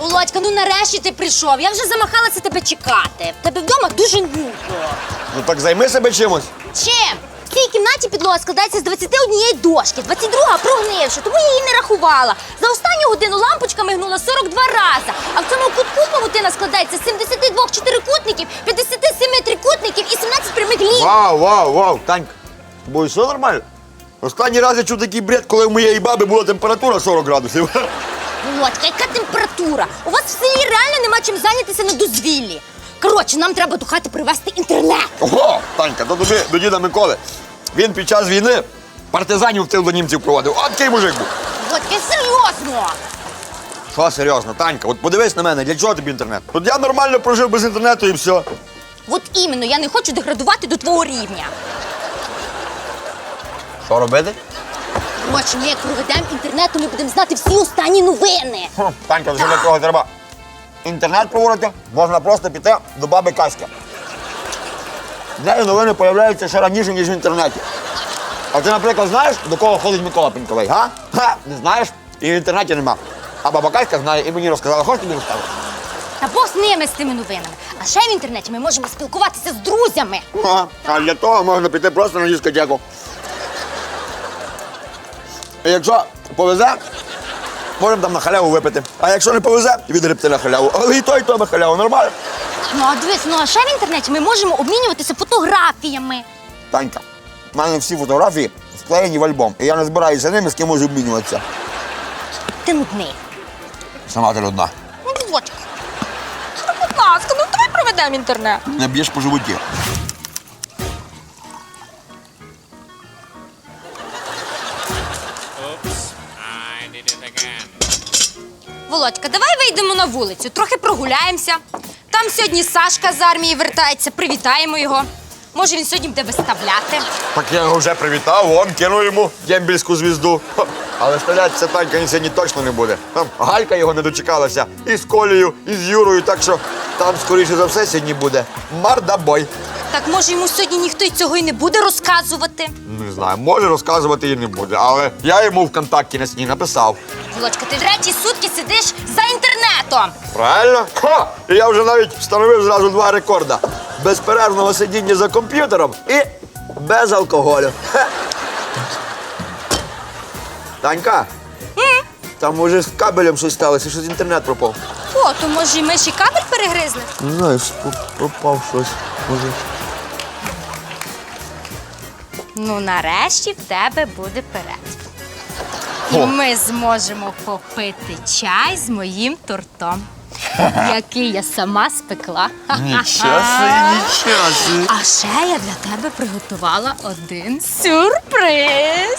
Володька, ну нарешті ти прийшов. Я вже замахалася тебе чекати. В Тебе вдома дуже нудно. Ну так займи себе чимось. Чим? В цій кімнаті підлога складається з 21 дошки, 22 прогнивши, тому я її не рахувала. За останню годину лампочка мигнула 42 рази, а в цьому кутку павутина складається з 72 чотирикутників, 57 трикутників і 17 прямих ліній. Вау, вау, вау, Танька. Тобою все нормально? Останній раз я чув такий бред, коли у моєї баби була температура 40 градусів. Володька, яка температура? У вас в селі реально нема чим зайнятися на дозвіллі. Коротше, нам треба до хати привезти інтернет. Ого, Танька, то тобі до діда Миколи. Він під час війни партизанів в тил до німців проводив. От такий мужик був. Володька, серйозно. Що серйозно, Танька, от подивись на мене, для чого тобі інтернет? От я нормально прожив без інтернету і все. От іменно, я не хочу деградувати до твого рівня. Що робити? Коротше, ми як проведемо інтернет, ми будемо знати всі останні новини. Хм, Танька, вже для того треба інтернет проводити, можна просто піти до баби Каськи. В неї новини появляються ще раніше, ніж в інтернеті. А ти, наприклад, знаєш, до кого ходить Микола Пеньковий, га? Ха, не знаєш? І в інтернеті нема. А баба Каська знає і мені розказала, хочеш тобі розказати? Та Бог з ними з тими новинами. А ще в інтернеті ми можемо спілкуватися з друзями. Ага. А для того можна піти просто на дискотеку. І якщо повезе, можемо там на халяву випити. А якщо не повезе, відгребти на халяву. Але і то, і то на халяву, нормально. Ну а дивись, ну а ще в інтернеті ми можемо обмінюватися фотографіями. Танька, в мене всі фотографії вклеєні в альбом. І я не збираюся ними, з ким можу обмінюватися. Ти нудний. Сама ти одна. Ну, Володька. Ну, будь ласка, ну давай проведемо інтернет. Не б'єш по животі. I did it again. Володька, давай вийдемо на вулицю, трохи прогуляємося. Там сьогодні Сашка з армії вертається, привітаємо його. Може, він сьогодні буде виставляти. Так я його вже привітав, вон кинув йому дембільську звізду. Ха, Але стрілятися Танька він сьогодні точно не буде. Там Галька його не дочекалася і з Колею, і з Юрою, так що там, скоріше за все, сьогодні буде мардабой. Так може йому сьогодні ніхто й цього й не буде розказувати. Не знаю, може розказувати і не буде, але я йому ВКонтакті на сні написав. Володька, ти треті сутки сидиш за інтернетом. Правильно? Ха! І я вже навіть встановив зразу два рекорда: безперервного сидіння за комп'ютером і без алкоголю. Танька, там може з кабелем щось сталося, щось інтернет пропав. О, то може ми ще кабель перегризли? Не знаю, пропав щось. Може. Ну, нарешті в тебе буде перед. І ми зможемо попити чай з моїм тортом, який я сама спекла. Нічаси, нічаси. А ще я для тебе приготувала один сюрприз.